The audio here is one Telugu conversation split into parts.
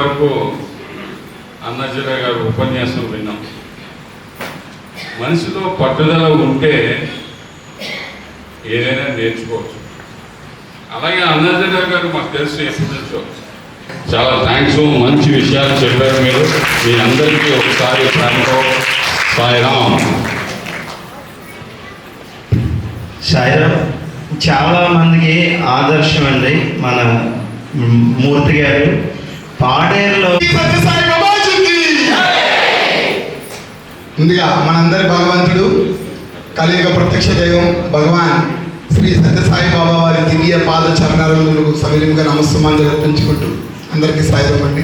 వరకు అన్నజీరా గారు ఉపన్యాసం విన్నాం. మనిషిలో పట్టుదల ఉంటే ఏదైనా నేర్చుకోవచ్చు. అలాగే అన్నజీరా గారు మాకు తెలుసు ఎప్పటి నుంచో. చాలా థ్యాంక్స్ మంచి విషయాలు చెప్పారు మీరు. మీ అందరికీ ఒకసారి ప్రేమతో సాయిరామ్ సాయిరామ్ చాలా మందికి ఆదర్శం అండి మన మూర్తి గారు. పాడేరులో ముందుగా మనందరి భగవంతుడు కలియుగ ప్రత్యక్ష దైవం భగవాన్ శ్రీ సత్యసాయి బాబా వారి దివ్య పాద చరణాలకు సవిలింగా నమస్సమాన్ని అర్పించుకుంటూ అందరికీ సాయం అండి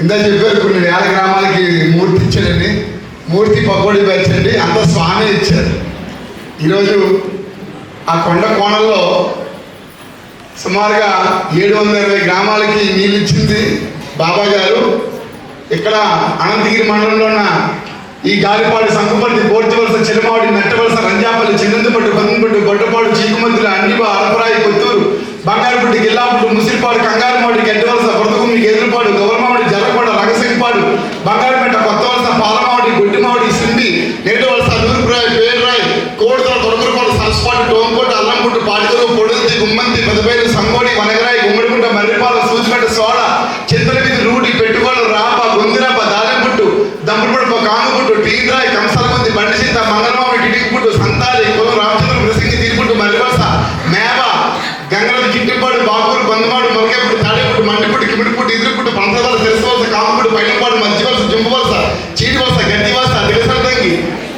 ఇందా చెప్పారు కొన్ని వేల గ్రామాలకి మూర్తి ఇచ్చాడండి మూర్తి పకోడీ పెంచండి అంత స్వామి ఇచ్చారు. ఈరోజు ఆ కొండ కోణంలో సుమారుగా ఏడు వందల ఇరవై గ్రామాలకి నీళ్ళు ఇచ్చింది. బాబా గారు ఇక్కడ అనంతగిరి మండలంలో ఉన్న ఈ గాలిపాడు సంగపల్లి పోర్చివలస చిరమావడి మెట్టవలస రంజాపల్లి చిన్నందుపట్టు పందుపట్టు గొడ్డపాడు చీకుమద్దుల అన్నిబా అరపరాయి కొత్తూరు బంగారుపట్టి గిల్లాపుట్టు ముసిరిపాడు కంగారమాడి గడ్డవలస బురదగుమ్మి ఎదురుపాడు గౌరమాడి జలపాడు రగసింపాడు బంగారుపేట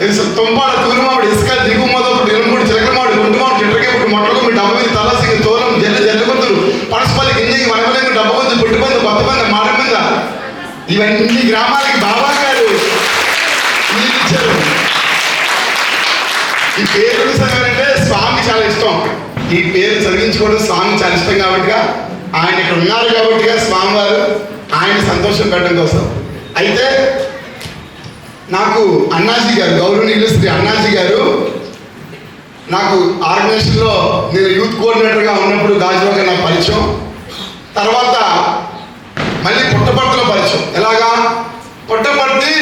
దిగసరదంగి తొంపాడ తూరుమావిడి ఇసుక దిగుమదపుడు ఇరుముడు చిలకమాడు గుంటుమాడు చిట్రకేపుడు మొట్టగుమి డబ్బమిది తలసింగి తోలం జల్ల జల్లుకొంతులు పనసపల్లి గింజకి వనపలేంగు డబ్బబందు పుట్టుబందు కొత్తబందు మాడబంద ఇవన్నీ గ్రామాలకి బాబా గారు ఇచ్చారు. ఈ పేరు చదివారంటే స్వామి చాలా ఇష్టం. ఈ పేరు చదివించుకోవడం స్వామి చాలా ఇష్టం కాబట్టి ఆయన ఇక్కడ ఉన్నారు కాబట్టి స్వామి వారు ఆయన సంతోషం పెట్టడం కోసం. అయితే నాకు అన్నాజీ గారు గౌరవనీయులు శ్రీ అన్నాజీ గారు నాకు ఆర్గనైజేషన్లో నేను యూత్ కోఆర్డినేటర్గా ఉన్నప్పుడు గాజువాక నాకు పరిచయం. తర్వాత మళ్ళీ పుట్టపర్తిలో పరిచయం. ఎలాగా? పుట్టపర్తి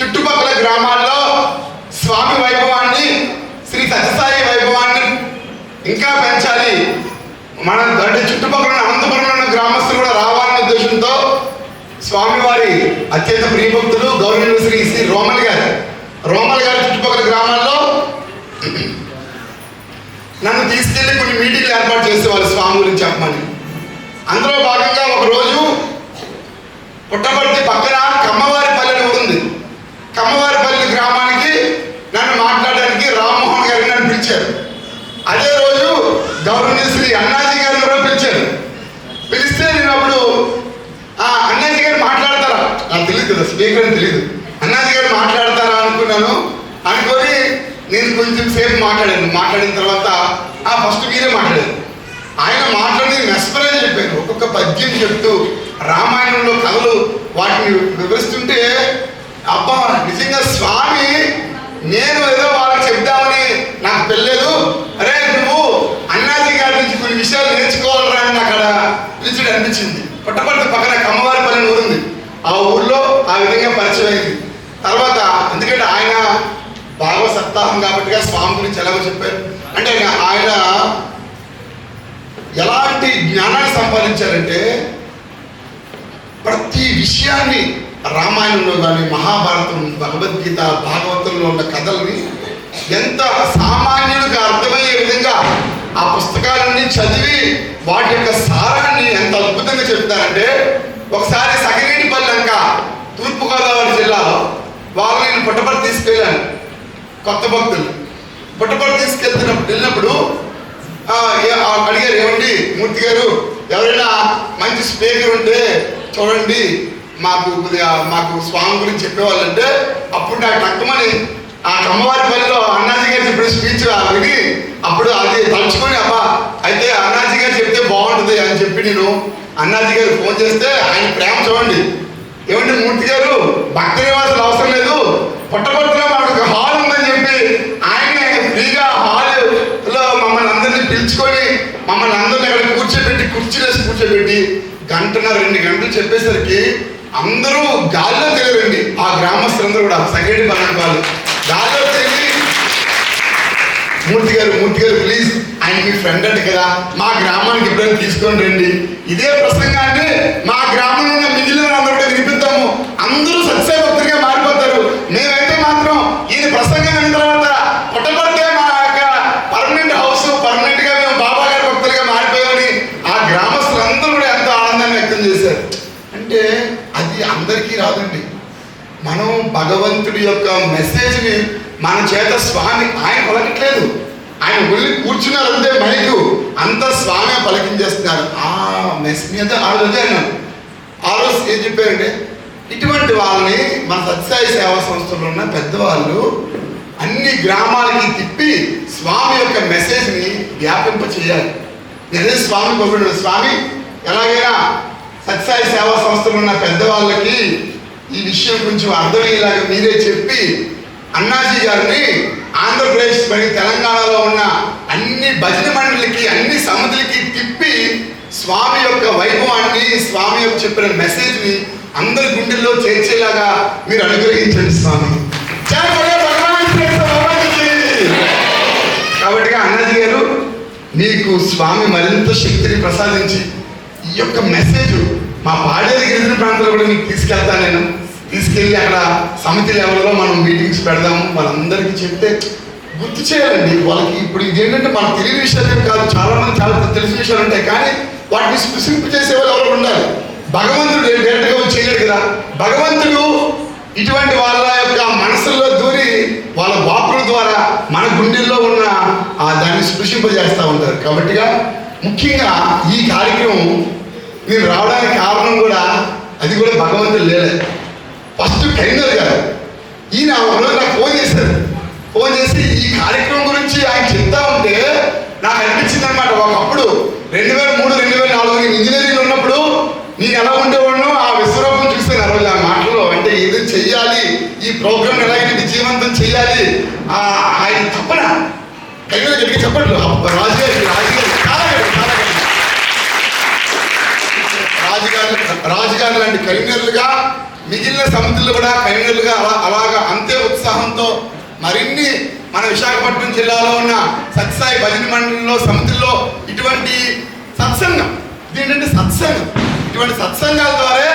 చుట్టుపక్కల గ్రామాల్లో స్వామి వైభవాన్ని శ్రీ సత్యసాయి వైభవాన్ని ఇంకా పెంచాలి. మనం అంటే చుట్టుపక్కల అనంతపురంలో ఉన్న గ్రామస్తులు కూడా రావాలనే ఉద్దేశంతో స్వామివారి అత్యంత ప్రియభక్తులు గౌరవనీయులు శ్రీ శ్రీ రోమల్ గారు. రోమల్ గారి చుట్టుపక్కల గ్రామాల్లో నన్ను తీసుకెళ్ళి కొన్ని మీటింగ్లు ఏర్పాటు చేసేవాళ్ళు స్వామి గురించి చెప్పమని. అందులో భాగంగా ఒక రోజు పుట్టపర్తి పక్కన కమ్మవారి పల్లెని ఉంది. కమ్మవారి పల్లె గ్రామానికి నన్ను మాట్లాడడానికి రామ్మోహన్ గారిని నన్ను పిలిచారు అదే రోజు గవర్నర్ శ్రీ అన్నాజీ గారిని కూడా పిలిచారు పిలిస్తే నేను అప్పుడు ఆ అన్నాజీ గారు మాట్లాడతారా నాకు తెలియదు కదా స్పీకర్ అని తెలియదు అన్నాజీ గారు మాట్లాడతారా అనుకున్నాను అనుకొని నేను కొంచెం సేపు మాట్లాడాను మాట్లాడిన తర్వాత ఆ ఫస్ట్ మీరే మాట్లాడారు. ఆయన మాట్లాడి మెస్పరైజ్ చెప్పాను. ఒక్కొక్క పద్యం చెప్తూ రామాయణంలో కథలు వాటిని వివరిస్తుంటే అబ్బా నిజంగా స్వామి నేను ఏదో వాళ్ళకి చెప్దామని నాకు పెళ్ళలేదు అరే నువ్వు అన్నాజీ గారి నుంచి కొన్ని విషయాలు నేర్చుకోవాలరా అని అక్కడ పిలిచి అనిపించింది పుట్టపర్తి పక్కన కమ్మవారి పల్లెని ఊరుంది ఆ ఊర్లో ఆ విధంగా పరిచయం అయింది తర్వాత ఎందుకంటే ఆయన భాగవ సప్తాహం కాబట్టి స్వామి గురించి ఎలాగో చెప్పారు. అంటే ఆయన- ఎలాంటి జ్ఞానాన్ని సంపాదించారంటే ప్రతి విషయాన్ని రామాయణంలో కానీ మహాభారతం భగవద్గీత భాగవతంలో ఉన్న కథల్ని ఎంత సామాన్యుడికి అర్థమయ్యే విధంగా ఆ పుస్తకాలన్నీ చదివి వాటి యొక్క సారాన్ని ఎంత అద్భుతంగా చెప్తారంటే ఒకసారి సగనేటిపల్లి అంక తూర్పుగోదావరి జిల్లాలో వాళ్ళు నేను పుట్టపర్తి తీసుకెళ్ళాను కొత్త భక్తులు పుట్టపర్తి తీసుకెళ్తున్నప్పుడు వెళ్ళినప్పుడు అడిగారు ఏమండి మూర్తి గారు ఎవరైనా మంచి స్పీకర్ ఉంటే చూడండి మాకు కొద్దిగా మాకు స్వామి గురించి చెప్పేవాళ్ళంటే అప్పుడు నాకు తక్కువని ఆ అమ్మవారి పనిలో అన్నాజీ గారు చెప్పిన స్పీచ్ విని అప్పుడు అది తలుచుకొని అబ్బా అయితే అన్నాజీ గారు చెప్తే బాగుంటుంది అని చెప్పి నేను అన్నాజీ గారు ఫోన్ చేస్తే ఆయన ప్రేమ చూడండి. ఏమండి మూర్తి గారు భక్త నివాసాలు అవసరం లేదు పుట్టపర్తిలో మనకు ఒక హాల్ ఉందని చెప్పి ఆయనే ఫ్రీగా హాల్లో మమ్మల్ని అందరినీ పిలుచుకొని మమ్మల్ని అందరిని అక్కడ కూర్చోబెట్టి కుర్చీ వేసి కూర్చోబెట్టి గంటన్నర రెండు గంటలు చెప్పేసరికి అందరూ గాల్లో తెలియరండి ఆ గ్రామస్తులందరూ కూడా సెకండ్ పన్నెండు వాళ్ళు గాల్లో తెలియ మూర్తి గారు మూర్తి గారు ప్లీజ్ ఆయన మీ ఫ్రెండ్ అంటే కదా మా గ్రామానికి ఎప్పుడైనా తీసుకొని రండి. ఇదే ప్రసంగాన్ని మా గ్రామ ఉన్న మిగిలిన అందరూ కూడా వినిపిద్దాము అందరూ సత్సయ భక్తులుగా మారిపోతారు మేమైతే మాత్రం ఈయన ప్రసంగం అయిన తర్వాత పుట్టపడితే మా యొక్క పర్మనెంట్ హౌస్ పర్మనెంట్గా మేము బాబా గారి భక్తులుగా మారిపోయామని ఆ గ్రామస్తులందరూ కూడా ఎంతో ఆనందాన్ని వ్యక్తం చేశారు అంటే అది అందరికీ రాదండి. మనం భగవంతుడి యొక్క మెసేజ్ని మన చేత స్వామి ఆయన పలకట్లేదు. ఆయన వెళ్ళి కూర్చున్నారు అంతే మైకు. అంత స్వామి పలికించేస్తున్నారు. ఆ మెస్ మీద ఆ రోజు అన్నాను ఆ రోజు ఏం చెప్పారంటే ఇటువంటి వాళ్ళని మన సత్యసాయి సేవా సంస్థలో ఉన్న పెద్దవాళ్ళు అన్ని గ్రామాలకి తిప్పి స్వామి యొక్క మెసేజ్ని వ్యాపింప చేయాలి నేనే స్వామి కోరుకుంటున్నాను స్వామి ఎలాగైనా సత్సాయి సేవా సంస్థలు ఉన్న పెద్దవాళ్ళకి ఈ విషయం కొంచెం అర్థమయ్యేలాగా మీరే చెప్పి అన్నాజీ గారిని ఆంధ్రప్రదేశ్ మరియు తెలంగాణలో ఉన్న అన్ని భజన మండలికి అన్ని సమితులకి తిప్పి స్వామి యొక్క వైభవాన్ని స్వామి యొక్క చెప్పిన మెసేజ్ని అందరి గుండెల్లో చేర్చేలాగా మీరు అనుగ్రహించండి స్వామి. కాబట్టి అన్నాజీ గారు మీకు స్వామి మరింత శక్తిని ప్రసాదించి ఈ యొక్క మెసేజ్ మా పాడేరు గిరిజన ప్రాంతంలో కూడా మీకు తీసుకెళ్తాను నేను. తీసుకెళ్ళి అక్కడ సమితి లెవెల్లో మనం మీటింగ్స్ పెడదాము. వాళ్ళందరికీ చెప్తే గుర్తు చేయాలండి. వాళ్ళకి ఇప్పుడు ఇది ఏంటంటే మనకు తెలియని విషయాలు కాదు. చాలా మంది చాలా తెలిసిన విషయాలు ఉంటాయి. కానీ వాటిని స్పృశింపు చేసే వాళ్ళు ఎవరు ఉండాలి. భగవంతుడు డైరెక్ట్గా చేయలేడు కదా. భగవంతుడు ఇటువంటి వాళ్ళ యొక్క మనసుల్లో దూరి వాళ్ళ వాపుల ద్వారా మన గుండెల్లో ఉన్న ఆ దాన్ని స్పృశింపజేస్తూ ఉంటారు. కాబట్టిగా ముఖ్యంగా ఈ కార్యక్రమం మీరు రావడానికి కారణం కూడా అది కూడా భగవంతుడు లేలే ఫస్ట్ కరీంనగర్ గారు. ఈయన ఒకరోజు నాకు ఫోన్ చేశారు. ఫోన్ చేసి ఈ కార్యక్రమం గురించి ఆయన చెప్తా ఉంటే నాకు అనిపించింది అనమాట ఒకప్పుడు రెండు వేల మూడు రెండు వేల నాలుగు నేను ఇంజనీరింగ్ ఉన్నప్పుడు నేను ఎలా ఉండేవాడినో ఆ విశ్వరూపం చూస్తే ఆ రోజు. ఆ మాటలో అంటే ఇది చెయ్యాలి ఈ ప్రోగ్రామ్ ఎలాగైతే విజయవంతం చెయ్యాలి ఆయన తప్పన. కరీంనగర్ చెప్పి చెప్పట్లు. రాజుగారి రాజుగారి రాజుగారు రాజుగారు లాంటి కవిஞరులుగా మిగిలిన సమితులు కూడా కవిஞరులుగా అలా అలాగా అంతే ఉత్సాహంతో మరిన్ని మన విశాఖపట్నం జిల్లాలో ఉన్న సత్సాయి భజన మండలిలో సమితుల్లో ఇటువంటి సత్సంగం. ఇదేంటంటే సత్సంగం? ఇటువంటి సత్సంగాల ద్వారా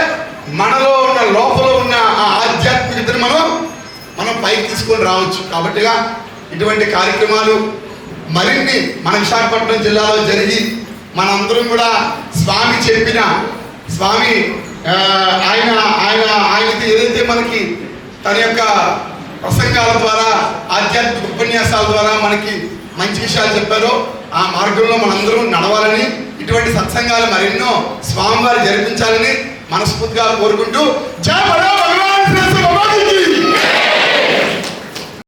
మనలో ఉన్న లోపల ఉన్న ఆ ఆధ్యాత్మికతను మనం మనం పైకి తీసుకొని రావచ్చు. కాబట్టిగా ఇటువంటి కార్యక్రమాలు మరిన్ని మన విశాఖపట్నం జిల్లాలో జరిగి మనందరం కూడా స్వామి చెప్పిన స్వామి ఆయన ఆయన ఆయనకి ఏదైతే మనకి తన యొక్క ప్రసంగాల ద్వారా ఆధ్యాత్మిక ఉపన్యాసాల ద్వారా మనకి మంచి విషయాలు చెప్పారో ఆ మార్గంలో మనందరం నడవాలని ఇటువంటి సత్సంగాలు మరెన్నో స్వామివారు జరిపించాలని మనస్ఫూర్తిగా కోరుకుంటూ జయ భగవాన్ శ్రీ భగవాన్